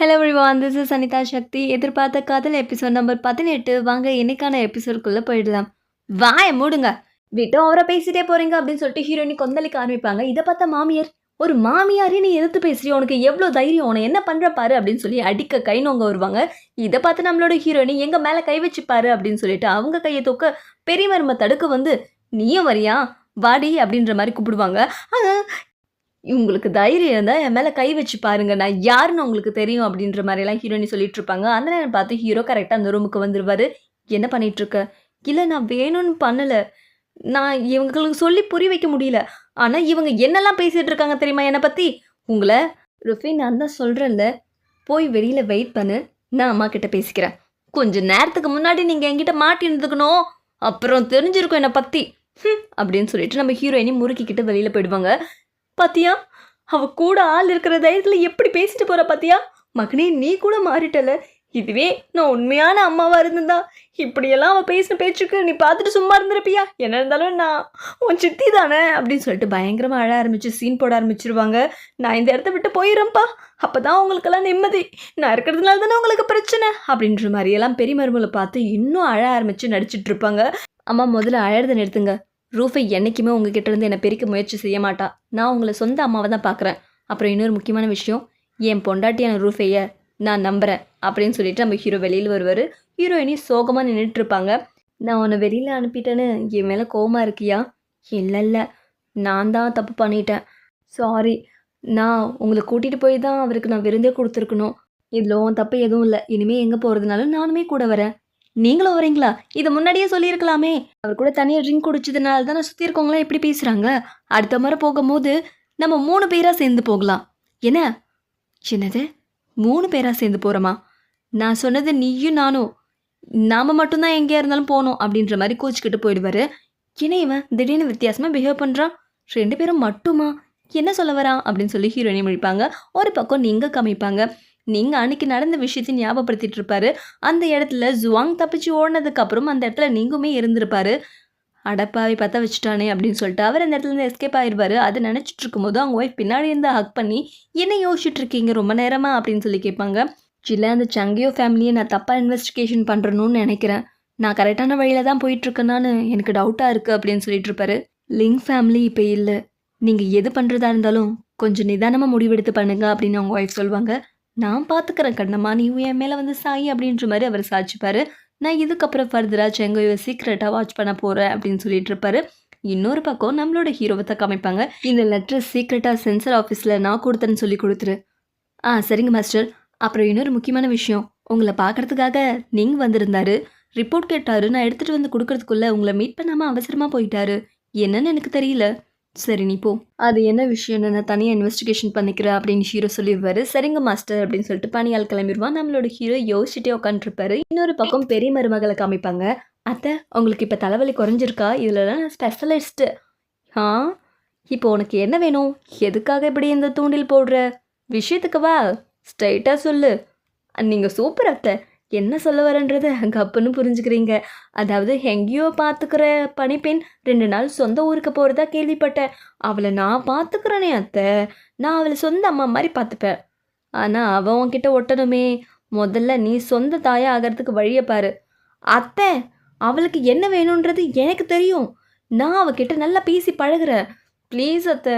Hello everyone this is Anitha Sakthi எதிர்பார்த்த காதல் episode number பதினெட்டு. வாங்க இன்னைக்கான எபிசோடுக்குள்ளே போயிடலாம். வாய மூடுங்க. விட்டு அவரை பேசிட்டே போறீங்க அப்படின்னு சொல்லிட்டு ஹீரோயினி கொந்தளிக்க ஆரம்பிப்பாங்க. இதை பார்த்த மாமியார் ஒரு மாமியாரே நீ எதிர்த்து பேசுறிய உனக்கு எவ்வளோ தைரியம்? உன என்ன பண்ணுற பாரு? அப்படின்னு சொல்லி அடிக்க கை நோங்க வருவாங்க. இதை பார்த்து நம்மளோட ஹீரோயினி எங்கள் மேலே கை வச்சுப்பாரு அப்படின்னு சொல்லிட்டு அவங்க கையை தூக்க பெரிய மரும தடுக்க வந்து நீயும் வரியா? வாடி அப்படின்ற மாதிரி கூப்பிடுவாங்க. ஆனால் உங்களுக்கு தைரியம் இருந்தால் என் மேலே கை வச்சு பாருங்க. நான் யாருன்னு உங்களுக்கு தெரியும் அப்படின்ற மாதிரிலாம் ஹீரோயினி சொல்லிட்டு இருப்பாங்க. அந்த நேரம் பார்த்து ஹீரோ கரெக்டாக அந்த ரூமுக்கு வந்துடுவார் என்ன பண்ணிட்டு இருக்க? இல்லை நான் வேணும்னு பண்ணலை. நான் இவங்களுக்கு சொல்லி புரிய வைக்க முடியல. ஆனால் இவங்க என்னெல்லாம் பேசிகிட்டு இருக்காங்க தெரியுமா என்னை பற்றி உங்களை ருஃபி நான் தான் சொல்கிறேன்ல போய் வெளியில் வெயிட் பண்ணு. நான் அம்மா கிட்ட பேசிக்கிறேன். கொஞ்ச நேரத்துக்கு முன்னாடி நீங்கள் என்கிட்ட மாட்டிருந்துக்கணும் அப்புறம் தெரிஞ்சிருக்கும் என்னை பற்றி அப்படின்னு சொல்லிட்டு நம்ம ஹீரோயினி முறுக்கிக்கிட்டு வெளியில் போயிடுவாங்க. பாத்தியா? அவ கூட ஆள் இருக்கிற தைரியத்தில் எப்படி பேசிட்டு போற பாத்தியா? மகனே நீ கூட மாறிட்டல. இதுவே நான் உண்மையான அம்மாவா இருந்திருந்தா. இப்படியெல்லாம் அவ பேசின பேச்சுக்கு நீ பார்த்துட்டு சும்மா இருந்திருப்பியா? என்ன இருந்தாலும் நான் உன் சித்தி தானே? அப்படின்னு சொல்லிட்டு பயங்கரமா அழ ஆரம்பிச்சு சீன் போட ஆரம்பிச்சிருவாங்க. நான் இந்த இடத்த விட்டு போயிடுறேன்ப்பா. அப்பதான் உங்களுக்கெல்லாம் நிம்மதி. நான் இருக்கிறதுனால தானே உங்களுக்கு பிரச்சனை? அப்படின்ற மாதிரியெல்லாம் பெரிய மருமகளை பார்த்து இன்னும் அழ ஆரம்பிச்சு நடிச்சிட்டு இருப்பாங்க. அம்மா முதல்ல அழறதை நிறுத்துங்க. ரூஃபை என்றைக்குமே உங்ககிட்ட இருந்து என்னை பிரிக்க முயற்சி செய்ய மாட்டா. நான் உங்களை சொந்த அம்மாவை தான் பார்க்குறேன் அப்புறம் இன்னொரு முக்கியமான விஷயம் என் பொண்டாட்டியான ரூஃபையை நான் நம்புகிறேன் அப்படின்னு சொல்லிட்டு நம்ம ஹீரோ வெளியில் வருவார். ஹீரோயினி சோகமாக நின்றுட்டு இருப்பாங்க. நான் உன்னை வெளியில் அனுப்பிட்டேன்னு என் மேலே கோவமாக இருக்கியா? இல்லை இல்லை. நான் தான் தப்பு பண்ணிட்டேன். சாரி நான் உங்களை கூட்டிகிட்டு போய் தான் அவருக்கு நான் விருந்தே கொடுத்துருக்கணும். இதில் உன் தப்பு எதுவும் இல்லை. இனிமேல் எங்கே போகிறதுனாலும் நானுமே கூட வரேன். நீங்களும் வரீங்களா? இதை முன்னாடியே சொல்லியிருக்கலாமே. அவர் கூட தனியாக ட்ரிங்க் குடிச்சதுனால தான் சுற்றி இருக்கவங்களாம் எப்படி பேசுகிறாங்க அடுத்த முறை போகும்போது நம்ம மூணு பேராக சேர்ந்து போகலாம். என்ன? என்னது? மூணு பேராக சேர்ந்து போகிறோமா நான் சொன்னது நீயும் நானும். நாம் மட்டும்தான் எங்கேயா இருந்தாலும் போகணும் அப்படின்ற மாதிரி கோச்சிக்கிட்டு போயிடுவாரு. ஏன்னா இவன்? திடீர்னு வித்தியாசமாக பிஹேவ் பண்ணுறான் ரெண்டு பேரும் மட்டுமா? என்ன சொல்ல வரான்? அப்படின்னு சொல்லி ஹீரோயினை முடிப்பாங்க ஒரு பக்கம் நீங்கள் காமிப்பாங்க. நீங்கள் அன்னைக்கு நடந்த விஷயத்தை ஞாபகப்படுத்திட்டு இருப்பாரு அந்த இடத்துல ஜுவாங் தப்பிச்சு ஓடினதுக்கு அப்புறம் அந்த இடத்துல நீங்குமே இருந்திருப்பாரு. அடப்பாவை பற்ற வச்சுட்டானே அப்படின்னு சொல்லிட்டு அவர் அந்த இடத்துல இருந்து எஸ்கேப் ஆயிடுவாரு அதை நினச்சிட்டு இருக்கும்போது அவங்க ஒய்ஃப் பின்னாடி இருந்து ஹக் பண்ணி என்ன யோசிச்சுட்டு இருக்கீங்க ரொம்ப நேரமா? அப்படின்னு சொல்லி கேட்பாங்க. இல்லை அந்த சங்கியோ ஃபேமிலியை நான் தப்பாக இன்வெஸ்டிகேஷன் பண்ணுறணும்னு நினைக்கிறேன். நான் கரெக்டான வழியில தான் போயிட்டுருக்கேனான்னு எனக்கு டவுட்டாக இருக்குது அப்படின்னு சொல்லிட்டு இருப்பாரு லிங்க் ஃபேமிலி இப்போ இல்லை. நீங்கள் எது பண்ணுறதா இருந்தாலும் கொஞ்சம் நிதானமாக முடிவெடுத்து பண்ணுங்க அப்படின்னு அவங்க ஒய்ஃப் சொல்லுவாங்க நான் பார்த்துக்கிறேன் கண்ணம்மா நீ என் மேலே வந்து சாய் அப்படின்ற மாதிரி அவர் சாட்சிப்பாரு நான் இதுக்கப்புறம் ஃபர்தராக செங்கோயை சீக்ரெட்டாக வாட்ச் பண்ண போகிறேன் அப்படின்னு சொல்லிட்டு இருப்பாரு. இன்னொரு பக்கம் நம்மளோட ஹீரோவை காமிப்பாங்க இந்த லெட்டர் சீக்ரெட்டாக சென்சர் ஆஃபீஸில் நான் கொடுத்தேன்னு சொல்லி கொடுத்துரு. ஆ சரிங்க மாஸ்டர் அப்புறம் இன்னொரு முக்கியமான விஷயம். உங்களை பார்க்கறதுக்காக நீங்கள் வந்திருந்தாரு. ரிப்போர்ட் கேட்டாரு. நான் எடுத்துகிட்டு வந்து கொடுக்கறதுக்குள்ளே உங்களை மீட் பண்ணாமல் அவசரமாக போயிட்டாரு. என்னன்னு எனக்கு தெரியல. சரி நீ போ. அது என்ன விஷயம்னு நான் தனியாக இன்வெஸ்டிகேஷன் பண்ணிக்கிறேன் அப்படின்னு ஹீரோ சொல்லிடுவாரு. சரிங்க மாஸ்டர் அப்படின்னு சொல்லிட்டு பணியால் கிளம்பிடுவான். நம்மளோட ஹீரோ யோசிச்சுட்டே உட்காந்துருப்பாரு இன்னொரு பக்கம் பெரிய மருமகளை காமிப்பாங்க. அத்தை உங்களுக்கு இப்போ தலைவலி குறைஞ்சிருக்கா? இதுலலாம் நான் ஸ்பெஷலிஸ்ட்டு ஆ? இப்போ உனக்கு என்ன வேணும்? எதுக்காக இப்படி இந்த தூண்டில் போடுற? விஷயத்துக்கு வா. ஸ்ட்ரைட்டாக சொல்லு. நீங்கள் சூப்பர் அத்தை. என்ன சொல்ல வரன்றதை? கப்புன்னு புரிஞ்சுக்கிறீங்க. அதாவது எங்கேயோ பார்த்துக்கிற பணிப்பெண் ரெண்டு நாள் சொந்த ஊருக்கு போகிறதா கேள்விப்பட்டேன். அவளை நான் பார்த்துக்கிறேனே அத்தை. நான் அவளை சொந்த அம்மா மாதிரி பார்த்துப்பேன் ஆனால் அவன் உன்கிட்ட ஒட்டணுமே. முதல்ல நீ சொந்த தாயாக ஆகிறதுக்கு வழியை பாரு. அத்தை அவளுக்கு என்ன வேணுன்றது எனக்கு தெரியும். நான் அவகிட்ட நல்லா பேசி பழகுறேன். ப்ளீஸ் அத்தை.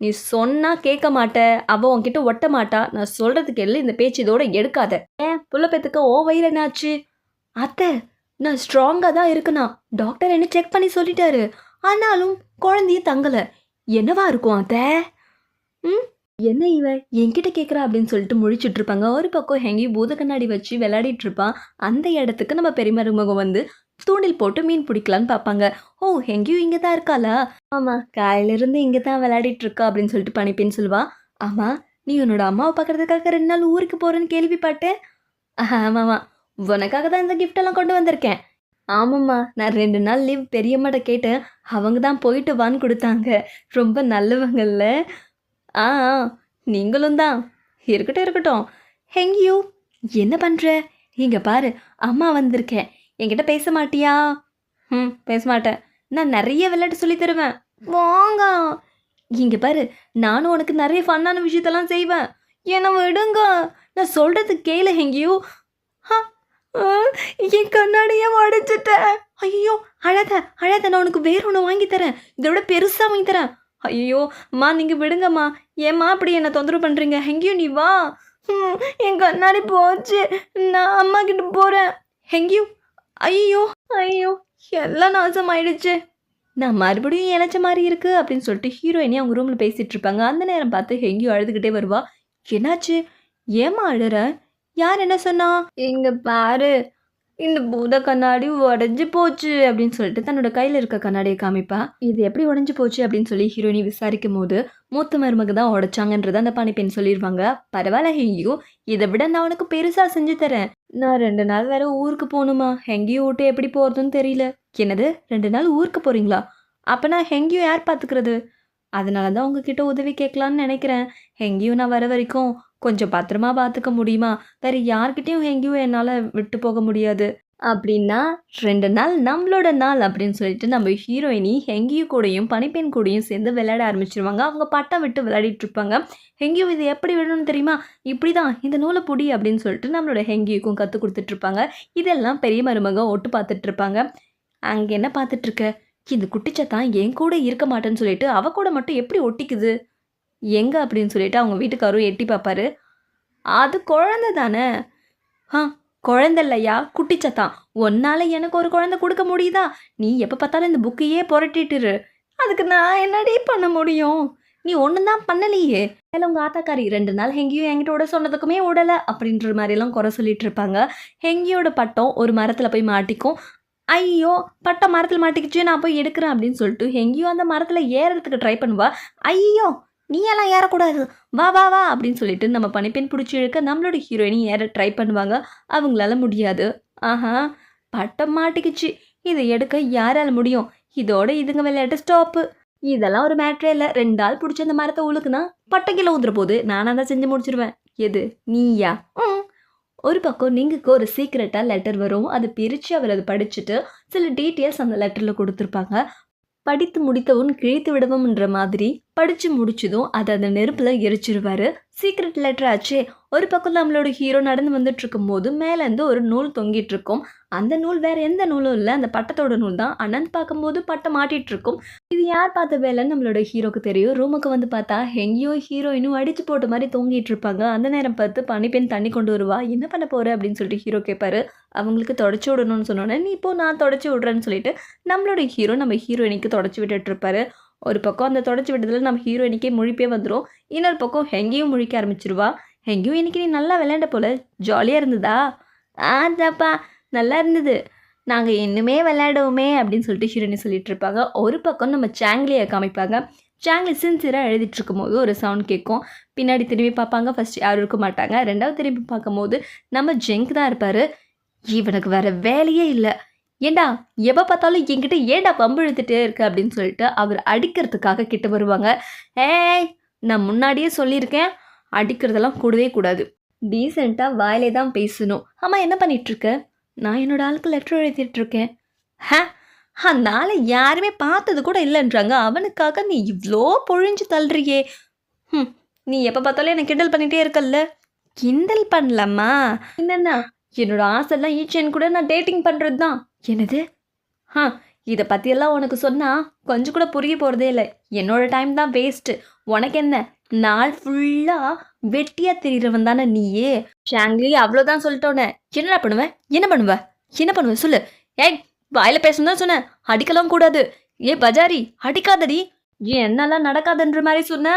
நீ சொன்னா கேட்க மாட்ட அவ உன்கிட்ட ஒட்ட மாட்டா. நான் சொல்றதுக்கு எல்லாம் இந்த பேச்சு இதோட எடுக்காத. ஏன்? புள்ள பேத்துக்கு ஓ வயிறு என்னாச்சு? அத்தை நான் ஸ்ட்ராங்காக தான் இருக்குண்ணா டாக்டர் என்ன செக் பண்ணி சொல்லிட்டாரு. ஆனாலும் குழந்தைய தங்கல. என்னவா இருக்கும் அத்தை? ம்? என்ன இவ? என்கிட்ட கேட்குறா அப்படின்னு சொல்லிட்டு முழிச்சுட்டு இருப்பாங்க. ஒரு பக்கம் ஹெங்கி பூத கண்ணாடி வச்சு விளையாடிட்டு இருப்பான் அந்த இடத்துக்கு நம்ம பெரியமருமகம் வந்து தூண்டில் போட்டு மீன் பிடிக்கலான்னு பார்ப்பாங்க. ஓ எங்கேயும் இங்கே தான் இருக்காளா? ஆமாம் காலையிலேருந்து இங்கே தான் விளையாடிட்டு இருக்கா அப்படின்னு சொல்லிட்டு பண்ணிப்பேன்னு சொல்லுவா. ஆமாம் நீ உன்னோட அம்மாவை பார்க்குறதுக்காக ரெண்டு நாள் ஊருக்கு போகிறேன்னு கேள்விப்பட்டேன். ஆமாம்மா. உனக்காக தான் இந்த கிஃப்டெல்லாம் கொண்டு வந்திருக்கேன். ஆமாம்மா நான் ரெண்டு நாள் லீவ் பெரியம்மாட்ட கேட்டேன். அவங்க தான் போயிட்டு வான்னு கொடுத்தாங்க. ரொம்ப நல்லவங்கல்ல. ஆ ஆ, நீங்களும் தான். இருக்கட்டும் இருக்கட்டும். ஹெங்கியூ என்ன பண்ணுற இங்கே பாரு அம்மா வந்திருக்கேன். என்கிட்ட பேச மாட்டியா ம் பேச மாட்டேன் நான் நிறைய விளையாட்டு சொல்லி தருவேன். வாங்க. இங்கே பாரு நானும் உனக்கு நிறைய ஃபன்னான விஷயத்தெல்லாம் செய்வேன். என்னை விடுங்க. நான் சொல்கிறது கேளு எங்கேயோ என் கண்ணாடியே உடைச்சிட்டேன். ஐயோ அழாத அழாத நான் உனக்கு வேற ஒன்று வாங்கி தரேன். இதை விட பெருசாக வாங்கி தரேன். ஐயோ அம்மா நீங்கள் விடுங்கம்மா. ஏம்மா அப்படி என்னை தொந்தரவு பண்ணுறீங்க ஹெங்கியூ நீ வா. என் கண்ணாடி போச்சு. நான் அம்மா கிட்ட போகிறேன் ஹெங்கியூ. ஐயோ ஐயோ எல்லாம் நாசம் ஆயிடுச்சு நான் மறுபடியும் இணைச்ச மாதிரி இருக்கு அப்படின்னு சொல்லிட்டு ஹீரோயினி அவங்க ரூமில் பேசிகிட்டு இருப்பாங்க. அந்த நேரம் பார்த்து எங்கேயும் அழுதுகிட்டே வருவா. என்னாச்சு? ஏமா அழுற? யார் என்ன சொன்னா? இங்க பாரு இந்த பூத கண்ணாடி உடஞ்சி போச்சு அப்படின்னு சொல்லிட்டு தன்னோட கையில் இருக்க கண்ணாடியை காமிப்பா. இது எப்படி உடஞ்சி போச்சு அப்படின்னு சொல்லி ஹீரோயினி விசாரிக்கும் போது மூத்த மருமக தான் உடைச்சாங்கன்றத அந்த பணிப்பெண் சொல்லிடுவாங்க பரவாயில்ல ஹெங்கியோ. இதை விட நான் உனக்கு பெருசாக செஞ்சு தரேன். நான் ரெண்டு நாள் வேற ஊருக்கு போகணுமா? ஹெங்கியோ விட்டு எப்படி போகிறதுன்னு தெரியல. என்னது? ரெண்டு நாள் ஊருக்கு போகிறீங்களா அப்போ நான் ஹெங்கியோ யார் பார்த்துக்கிறது? அதனால தான் உங்ககிட்ட உதவி கேட்கலான்னு நினைக்கிறேன். ஹெங்கியூ நான் வர வரைக்கும் கொஞ்சம் பத்திரமா பார்த்துக்க முடியுமா? வேற யார்கிட்டயும் ஹெங்கியூ என்னால் விட்டு போக முடியாது. அப்படின்னா ரெண்டு நாள் நம்மளோட நாள் அப்படின்னு சொல்லிட்டு நம்ம ஹீரோயினி ஹெங்கியு கூடயும் பனிப்பெண் கூடயும் சேர்ந்து விளையாட ஆரம்பிச்சிருவாங்க. அவங்க பட்டம் விட்டு விளையாடிட்டு இருப்பாங்க. ஹெங்கியூ இது எப்படி விடணும்னு தெரியுமா? இப்படி தான் இந்த நூலை பொடி அப்படின்னு சொல்லிட்டு நம்மளோட ஹெங்கியூக்கும் கற்றுக் கொடுத்துட்ருப்பாங்க இதெல்லாம் பெரிய மருமக ஒட்டு பார்த்துட்டு இருப்பாங்க. அங்கே என்ன பார்த்துட்ருக்க இந்த குட்டிச்சத்தான் என் கூட இருக்க மாட்டேன்னு சொல்லிட்டு அவ கூட மட்டும் எப்படி ஒட்டிக்குது? எங்க? அப்படின்னு சொல்லிட்டு அவங்க வீட்டுக்காரரும் எட்டி பார்ப்பாரு. அது குழந்தை தானே ஆ குழந்தை இல்லையா குட்டிச்சத்தான் ஒன்னால எனக்கு ஒரு குழந்தை கொடுக்க முடியுதா? நீ எப்போ பார்த்தாலும் இந்த புக்கையே புரட்டிட்டுரு. அதுக்கு நான் என்னடி பண்ண முடியும்? நீ ஒன்று தான் பண்ணலையே. இல்லை உங்கள் ஆத்தாக்காரி ரெண்டு நாள் ஹெங்கியும் என்கிட்ட விட சொன்னதுக்குமே விடலை அப்படின்ற மாதிரிலாம் குறை சொல்லிட்டு இருப்பாங்க. ஹெங்கியோட பட்டம் ஒரு மரத்தில் போய் மாட்டிக்கும். ஐயோ பட்டம் மரத்தில் மாட்டிக்கிச்சு நான் போய் எடுக்கிறேன் அப்படின்னு சொல்லிட்டு எங்கேயோ அந்த மரத்தில் ஏறுறதுக்கு ட்ரை பண்ணுவா. ஐயோ நீ எல்லாம் ஏறக்கூடாது. வா வா வா அப்படின்னு சொல்லிட்டு நம்ம பனிப்பெண் பிடிச்சி இழுக்க நம்மளோட ஹீரோயினி ஏற ட்ரை பண்ணுவாங்க. அவங்களால முடியாது. ஆஹா பட்டம் மாட்டிக்கிச்சு. இதை எடுக்க யாரால முடியும்? இதோட இதுங்க விளையாட்டு ஸ்டாப்பு இதெல்லாம் ஒரு மேட்ரே இல்லை. ரெண்டு ஆள் பிடிச்ச அந்த மரத்தை உழுக்குனா பட்டம் கீழே ஊந்துற போது நானாக தான் செஞ்சு முடிச்சிருவேன். எது நீயா? ம். ஒரு பக்கம் நீங்களுக்கு ஒரு சீக்ரெட்டாக லெட்டர் வரும். அதை பிரித்து அவர் அதை படிச்சுட்டு சில டீட்டெயில்ஸ் அந்த லெட்டரில் கொடுத்துருப்பாங்க. படித்து முடித்தவன் கிழித்து விடுவோம்ன்ற மாதிரி படித்து முடிச்சதும் அதை அந்த நெருப்பில் எரிச்சிருவாரு. சீக்ரெட் லெட்டர் ஆச்சே. ஒரு பக்கம் நம்மளோட ஹீரோ நடந்து வந்துட்டு இருக்கும்போது மேலேருந்து ஒரு நூல் தொங்கிட்டு இருக்கும். அந்த நூல் வேறு எந்த நூலும் இல்லை. அந்த பட்டத்தோட நூல் தான். அனந்த் பார்க்கும்போது பட்டம் மாட்டிகிட்ருக்கும் இருக்கும் இது யார் பார்த்த வேலைன்னு நம்மளோட ஹீரோக்கு தெரியும். ரூமுக்கு வந்து பார்த்தா எங்கேயோ ஹீரோயினும் அடித்து போட்ட மாதிரி தொங்கிட்டு இருப்பாங்க. அந்த நேரம் பார்த்து பனிப்பெண் தண்ணி கொண்டு வருவா. என்ன பண்ண போற? அப்படின்னு சொல்லிட்டு ஹீரோ கேட்பாரு அவங்களுக்கு தொடச்சி விடணும்னு சொன்னோன்னே நீ இப்போ நான் தொடச்சி விட்றேன்னு சொல்லிட்டு நம்மளோட ஹீரோ நம்ம ஹீரோயினுக்கு தொடச்சி விட்டுட்டிருப்பாரு ஒரு பக்கம் அந்த தொடச்சி விட்டதில் நம்ம ஹீரோயினுக்கே முழிப்பே வந்துடும் இன்னொரு பக்கம் எங்கேயும் முழிக்க ஆரம்பிச்சிருவா. எங்கேயும் இன்னைக்கு நீ நல்லா விளையாண்ட போல. ஜாலியாக இருந்ததா? ஆதாப்பா நல்லா இருந்தது. நாங்கள் இன்னுமே விளையாடுவோமே அப்படின்னு சொல்லிட்டு ஹீரோனி சொல்லிட்டு இருப்பாங்க. ஒரு பக்கம் நம்ம சாங்லியை காமிப்பாங்க. சாங்லி சின்சியராக எழுதிட்டு இருக்கும்போது ஒரு சவுண்ட் கேட்கும். பின்னாடி திரும்பி பார்ப்பாங்க. ஃபஸ்ட் யாரும் இருக்க மாட்டாங்க. ரெண்டாவது திரும்பி பார்க்கும்போது நம்ம ஜெங்க் தான் இருப்பார். இவனுக்கு வேறு வேலையே இல்லை. ஏண்டா எப்போ பார்த்தாலும் என்கிட்ட ஏண்டா பம்பு இழுத்துட்டே இருக்கு அப்படின்னு சொல்லிட்டு அவர் அடிக்கிறதுக்காக கிட்ட வருவாங்க. ஏய் நான் முன்னாடியே சொல்லியிருக்கேன். அடிக்கிறதெல்லாம் கூடவே கூடாது. டீசெண்டாக வாயிலே தான் பேசணும். ஆமாம் என்ன பண்ணிட்டு நான் என்னோட ஆளுக்கு லெட்டர் எழுதிட்டு இருக்கேன் ஹே அதனால யாருமே பார்த்தது கூட இல்லைன்றாங்க. அவனுக்காக நீ இவ்வளோ பொழிஞ்சு தள்ளுறியே. ம் நீ எப்போ பார்த்தாலும் என்னை கிண்டல் பண்ணிகிட்டே இருக்கல்ல? கிண்டல் பண்ணலாமா என்னென்ன என்னோட ஆசைலாம் ஈச்சன் கூட நான் டேட்டிங் பண்ணுறது தான் என்னது? ஆ இதை பற்றியெல்லாம் உனக்கு சொன்னால் கொஞ்சம் கூட புரிய போகிறதே இல்லை. என்னோடய டைம் தான் வேஸ்ட்டு உனக்கு என்ன நாள் ஃபுல்லாக வெட்டியாக தெரியிறவன் தானே நீயே? ஷாங்லி அவ்வளோதான் சொல்லிட்டோன்னே என்னடா பண்ணுவேன் என்ன பண்ணுவ? என்ன பண்ணுவ? சொல்லு. ஏய் வாயில பேசணும் தான் சொன்னேன். அடிக்கலாம் கூடாது. ஏ பஜாரி அடிக்காதடி. ஏன் என்னெல்லாம் நடக்காதுன்ற மாதிரி சொன்ன?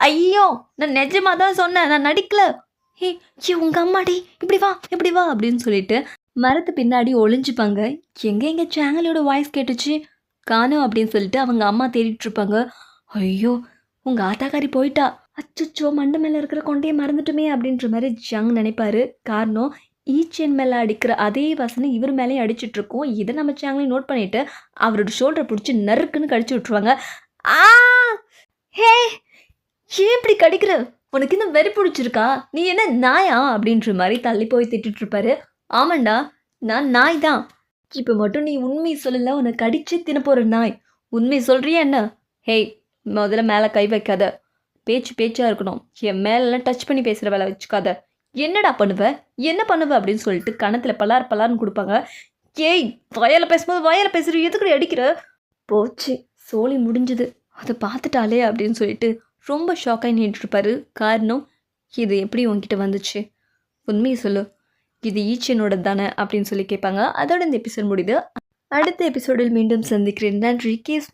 ஐயோ நான் நிஜமா தான் சொன்னேன். நான் நடிக்கல. ஏய் ஏ உங்க அம்மாடி இப்படி வா இப்படி வா அப்படின்னு சொல்லிட்டு மரத்து பின்னாடி ஒளிஞ்சுப்பாங்க. எங்க எங்க சேனலோட வாய்ஸ் கேட்டுச்சு? காணும் அப்படின்னு சொல்லிட்டு அவங்க அம்மா தேடிட்டு இருப்பாங்க. ஐயோ உங்க ஆத்தாக்காரி போயிட்டா. அச்சோ மண்டை மேலே இருக்கிற கொண்டையை மறந்துட்டுமே அப்படின்ற மாதிரி ஜங் நினைப்பாரு. காரணம் ஈச்சன் மேலே அடிக்கிற அதே வாசனை இவர் மேலேயும் அடிச்சிட்டு இருக்கோம் இதை நம்ம சேனலையும் நோட் பண்ணிட்டு அவரோட ஷோல்டரை பிடிச்சி நறுக்குன்னு கடிச்சு விட்ருவாங்க ஆ! ஹே! ஏன் இப்படி கடிக்கிற? உனக்கு இந்த வெறி பிடிச்சிருக்கா? நீ என்ன நாயா? அப்படின்ற மாதிரி தள்ளி போய் திட்டிட்டு இருப்பாரு ஆமாண்டா நான் நாய் தான். இப்போ மட்டும் நீ உண்மை சொல்லல உன்னை கடிச்சு தின போகிற நாய். உண்மை சொல்றியா என்ன? ஹேய் முதல்ல மேலே கை வைக்காத. பேச்சு பேச்சாக இருக்கணும். என் மேலெல்லாம் டச் பண்ணி பேசுகிற வேலை வச்சுக்காத. என்னடா பண்ணுவ? என்ன பண்ணுவ அப்படின்னு சொல்லிட்டு கணத்தில் பலார் பலார்னு கொடுப்பாங்க. ஏய் வயலில் பேசும்போது வயலில் பேசுகிற எதுக்குடி அடிக்கிற? போச்சு. சோலி முடிஞ்சுது. அதை பார்த்துட்டாலே அப்படின்னு சொல்லிட்டு ரொம்ப ஷாக்காகி நின்றுட்டுருப்பாரு காரணம் இது எப்படி உங்ககிட்ட வந்துச்சு? உண்மையை சொல்லு. இது ஈச்சனோட தானே அப்படின்னு சொல்லி கேட்பாங்க. அதோட இந்த எபிசோட் முடியுது. அடுத்த எபிசோடில் மீண்டும் சந்திக்கிறேன். நன்றி. கேஸ்